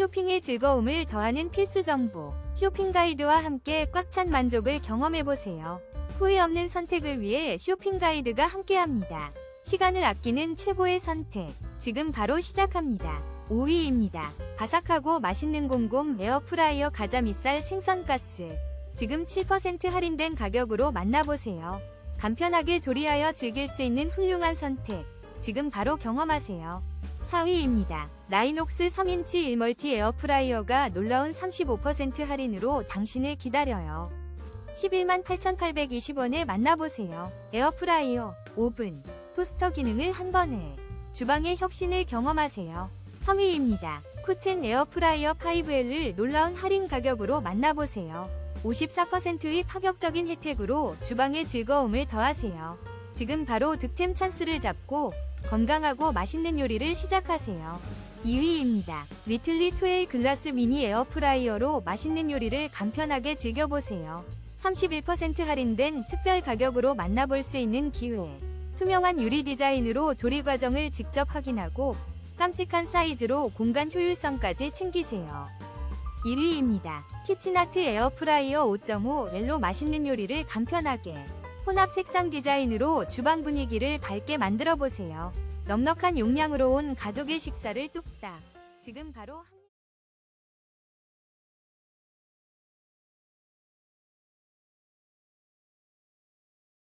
쇼핑의 즐거움을 더하는 필수 정보. 쇼핑 가이드와 함께 꽉 찬 만족을 경험해보세요. 후회 없는 선택을 위해 쇼핑 가이드가 함께합니다. 시간을 아끼는 최고의 선택. 지금 바로 시작합니다. 5위입니다. 바삭하고 맛있는 곰곰 에어프라이어 가자미살 생선가스. 지금 7% 할인된 가격으로 만나보세요. 간편하게 조리하여 즐길 수 있는 훌륭한 선택. 지금 바로 경험하세요. 4위입니다. 라이녹스 3인치 1멀티 에어프라이어가 놀라운 35% 할인으로 당신을 기다려요. 11만 8,820원에 만나보세요. 에어프라이어, 오븐, 토스터 기능을 한 번에 주방의 혁신을 경험하세요. 3위입니다. 쿠첸 에어프라이어 5L을 놀라운 할인 가격으로 만나보세요. 54%의 파격적인 혜택으로 주방의 즐거움을 더하세요. 지금 바로 득템 찬스를 잡고 건강하고 맛있는 요리를 시작하세요. 2위입니다. 리틀리 투엘 글라스 미니 에어프라이어로 맛있는 요리를 간편하게 즐겨보세요. 31% 할인된 특별 가격으로 만나볼 수 있는 기회. 투명한 유리 디자인으로 조리 과정을 직접 확인하고 깜찍한 사이즈로 공간 효율성까지 챙기세요. 1위입니다. 키친아트 에어프라이어 5.5 웰로 맛있는 요리를 간편하게 혼합 색상 디자인으로 주방 분위기를 밝게 만들어 보세요. 넉넉한 용량으로 온 가족의 식사를 뚝딱. 지금 바로 한